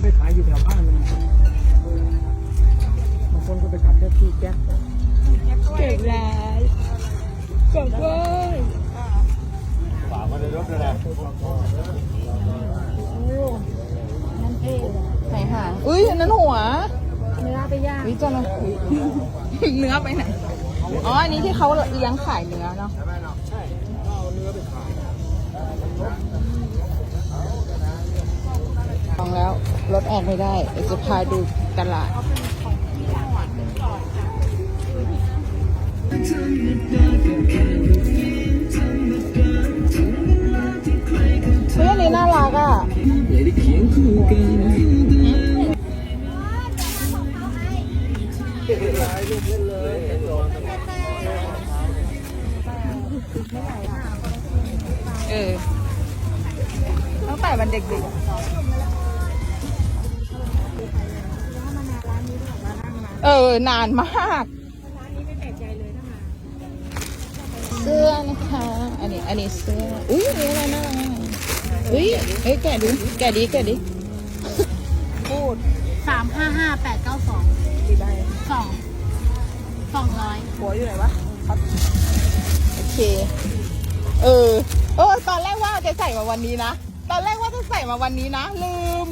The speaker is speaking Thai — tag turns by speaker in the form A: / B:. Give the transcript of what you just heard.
A: ไปขายอยู่แถวบ้านมันบางคนก็ไปขับแท็กซี่แก๊ส
B: เก่งแล้วเก่งเว้ย
C: ฝากมาในรถด้วยนะ
B: นั่นเท่เลย
D: ไหนหางอุ้ยอันนั้นหัว
B: เนื้อไปย่าง
D: วิจารณ์เนื้อไปไหน อ๋อ อันนี้ที่เขาเลี้ยงขายเนื้อเนาะ
A: ใช่ก็เอาเนื้อไปขาย
D: ลองแล้ว ร ถออกไม่ได้เดี๋ยวจะพาดูตลาดเฮ้ยอันนี้น่ารักอะเออตั้งแต่มันเด็กๆ เออนานมากเสื้อนะคะ อันนี้ อันนี้เสื้อ อุ้ยอันนี้อะไรน่ารักอะอุ้ยเอ้ยแกะดูแกะดิแกะดิพูด
B: สามห้าห้าแปดเก้าสอง
D: กี่ใบ
B: สองสองร้อย
D: หัวอยู่ไหนวะครับโอเค เออ เออ ตอนแรกว่าจะใส่มาวันนี้นะ ตอนแรกว่าจะใส่มาวันนี้นะ ลืม